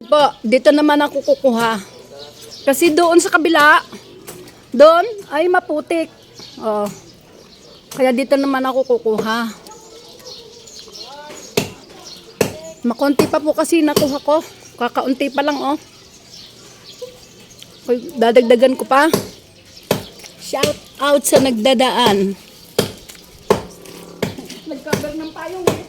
Po, dito naman ako kukuha. Kasi doon sa kabila, doon ay maputik. Oh. Kaya dito naman ako kukuha. Makonti pa po kasi nakuha ko. Kakaunti pa lang oh. Dadagdagan ko pa. Shout out sa nagdadaan. Nagkagal ng payong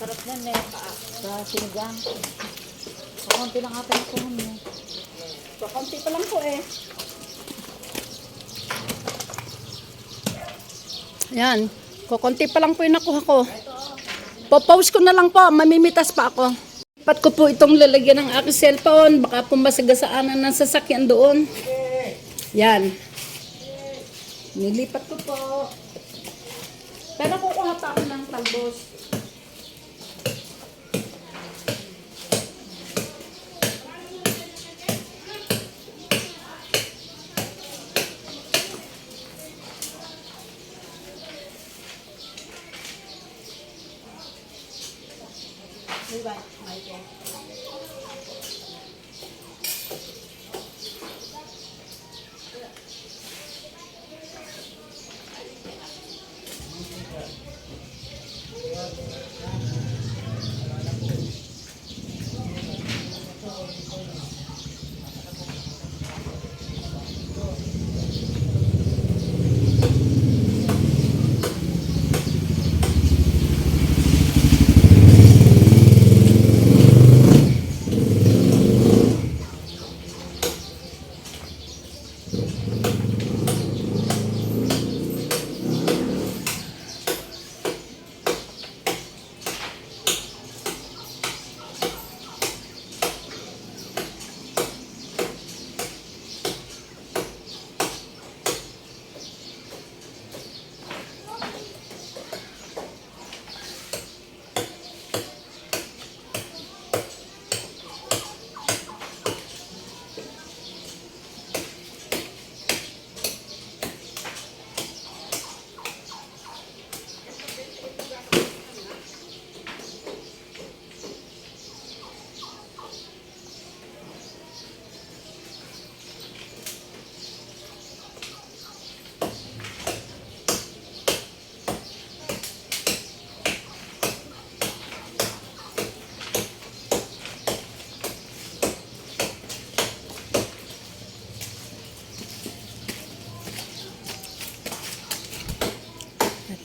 sarap na na sa sinigang. Kakunti lang ata yung kuhan mo. Kakunti pa lang po eh. Yan. Kukunti pa lang po yung nakuha ko. Popost ko na lang po. Mamimitas pa ako. Pat ko po itong lalagyan ng aking cellphone. Baka po masagasaanan ng sasakyan doon. Yan. Nilipat ko po. Pero kukuha pa ako ng talbos. 一百九十九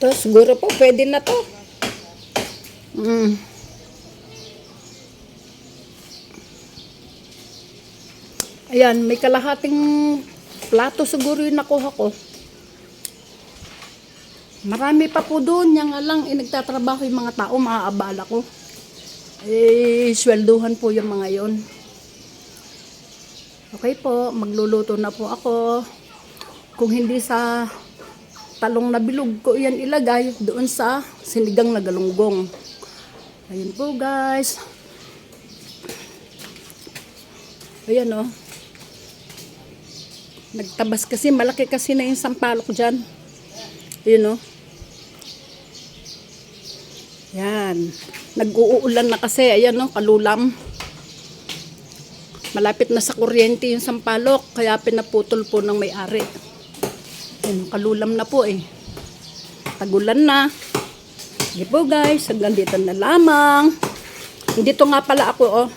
Ito, siguro po, pwede na to. Mm. Ayan, may kalahating plato siguro yung nakuha ko. Marami pa po doon. Yan nga lang, eh, nagtatrabaho yung mga tao, maaabala ko. Eh, swelduhan po yung mga yon. Okay po, magluluto na po ako. Kung hindi sa talong na bilog ko yan ilagay doon sa sinigang na galunggong. Ayun po guys. Ayan o. Oh. Nagtabas kasi, malaki kasi na yung sampalok dyan. Ayun o. Oh. Yan. Nag-uulan na kasi. Ayan o, oh, kalulam. Malapit na sa kuryente yung sampalok. Kaya pinaputol po ng may-ari. Ayun, kalulam na po eh. Tagulan na. Sige po guys, hanggang dito na lamang. Dito nga pala ako oh.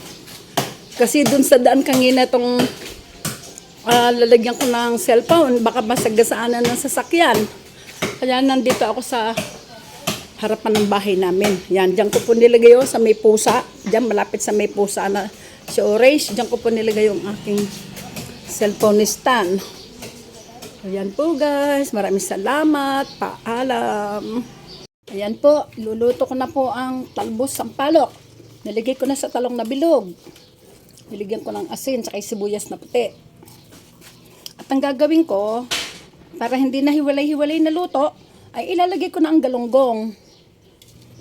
Kasi dun sa daan kanina itong ah, lalagyan ko ng cellphone, baka masagasaanan ng sasakyan. Kaya nandito ako sa harapan ng bahay namin. Yan, diyan ko po nilagay yung sa may pusa. Diyan, malapit sa may pusa na si Orange. Diyan ko po nilagay yung aking cellphone stand. Ayan po guys, maraming salamat. Paalam. Ayan po, luluto ko na po ang talbos sampalok. Nilagay ko na sa talong na bilog. Niligyan ko ng asin, tsaka sibuyas na puti. At ang gagawin ko, para hindi na hiwalay-hiwalay na luto, ay ilalagay ko na ang galunggong.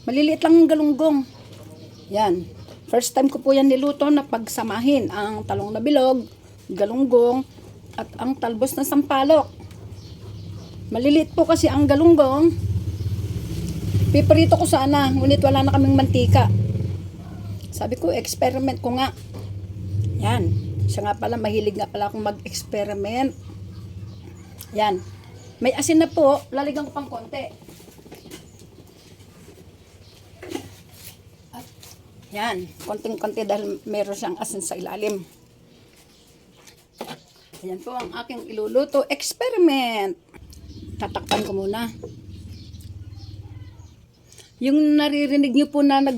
Maliliit lang ang galunggong. Yan. First time ko po yan niluto na pagsamahin ang talong na bilog, galunggong, at ang talbos na sampalok. Maliliit po kasi ang galunggong. Piprito ko sana, ngunit wala na kaming mantika. Sabi ko, experiment ko nga. Yan. Siya nga pala, mahilig nga pala akong mag-experiment. Yan. May asin na po, lalagyan ko pang konti. At, yan, konting-konti dahil meron siyang asin sa ilalim. Ayan po ang aking iluluto. Experiment! Tatakpan ko muna. Yung naririnig niyo po na nag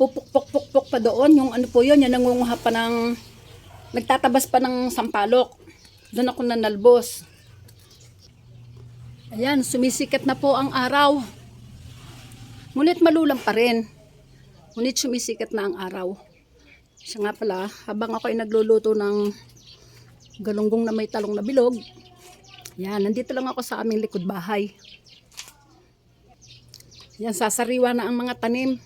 pupuk-puk-puk pa doon, yung ano po yun, yung nangunguha pa ng, nagtatabas pa ng sampalok. Doon ako nanalbos. Ayan, sumisikat na po ang araw. Ngunit malulang pa rin. Ngunit sumisikat na ang araw. Siya nga pala, habang ako ay nagluluto ng galunggong na may talong na bilog, yan, nandito lang ako sa aming likod bahay. Yan, sasariwa na ang mga tanim.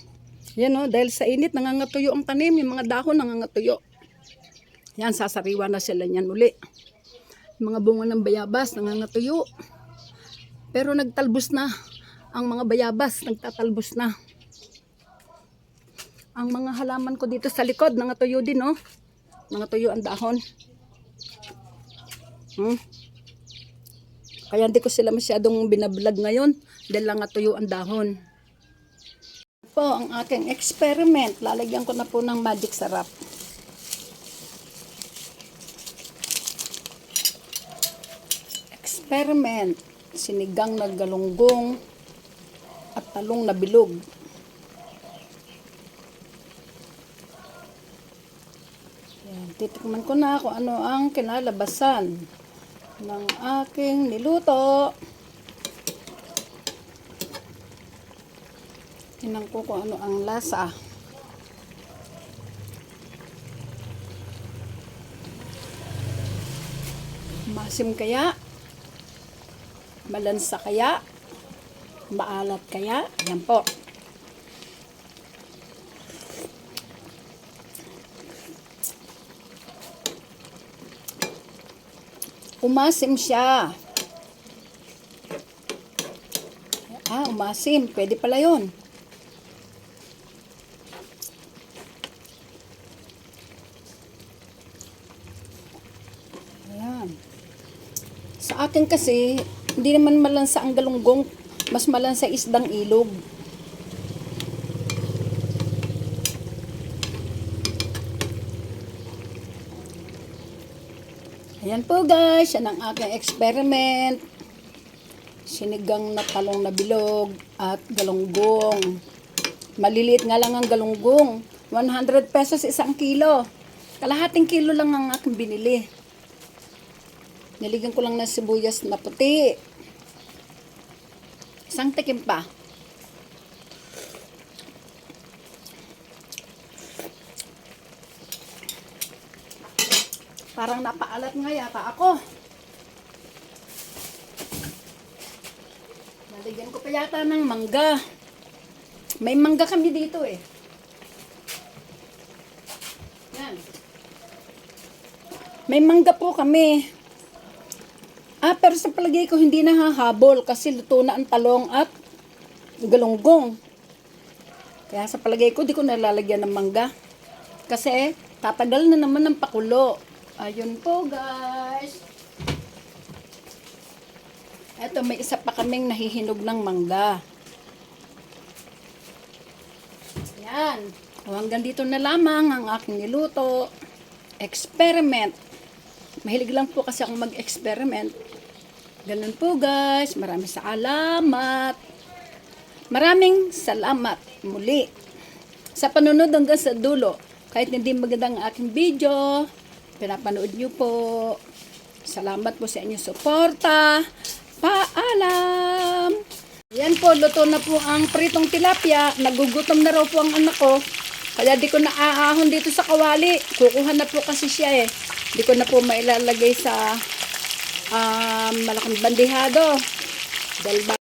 Yan o, dahil sa init, nangangatuyo ang tanim. Yung mga dahon, nangangatuyo. Yan, sasariwa na sila niyan uli. Mga bunga ng bayabas, nangangatuyo. Pero nagtalbos na. Ang mga bayabas, nagtatalbos na. Ang mga halaman ko dito sa likod, nangatuyo din, oh. Nangatuyo ang dahon. Hmm? Kaya hindi ko sila masyadong binablog ngayon dahil lang natuyo ang dahon. Po, ang aking experiment, lalagyan ko na po ng magic sarap. Experiment, sinigang na galunggong at talong na bilog. Yan, titikman ko na kung ano ang kinalabasan ng aking niluto. Tingnan ko kung ano ang lasa. Masim kaya? Malansa kaya? Maalat kaya? Yan po. Umasim siya. Ah, umasim. Pwede pala yun. Ayan. Sa akin kasi, hindi naman malansa ang galunggong. Mas malansa isdang ilog. Ayan po guys, yan ang aking experiment. Sinigang na talong na bilog at galunggong. Maliliit nga lang ang galunggong. 100 pesos isang kilo. Kalahating kilo lang ang aking binili. Niligyan ko lang ng sibuyas na puti. Isang tikim pa. Parang napaalat nga yata ako. Naligyan ko pa yata ng mangga. May mangga kami dito eh. Yan. May mangga po kami. Ah, pero sa palagay ko hindi nahahabol kasi luto na ang talong at galunggong. Kaya sa palagay ko, di ko nalalagyan ng mangga. Kasi tatagal na naman ng pakulo. Ayun po, guys. Eto, may isa pa kaming nahihinog ng mangga. Yan. O, hanggang dito na lamang ang aking niluto. Experiment. Mahilig lang po kasi akong mag-experiment. Ganun po guys. Maraming salamat. Maraming salamat muli sa panunod hanggang sa dulo. Kahit hindi magandang aking video, pinapanood niyo po. Salamat po sa inyong suporta. Paalam! Yan po, luto na po ang pritong tilapia. Nagugutom na raw po ang anak ko. Kaya di ko na aahon dito sa kawali. Kukuha na po kasi siya eh. Di ko na po mailalagay sa um, malaking bandihado. Dahil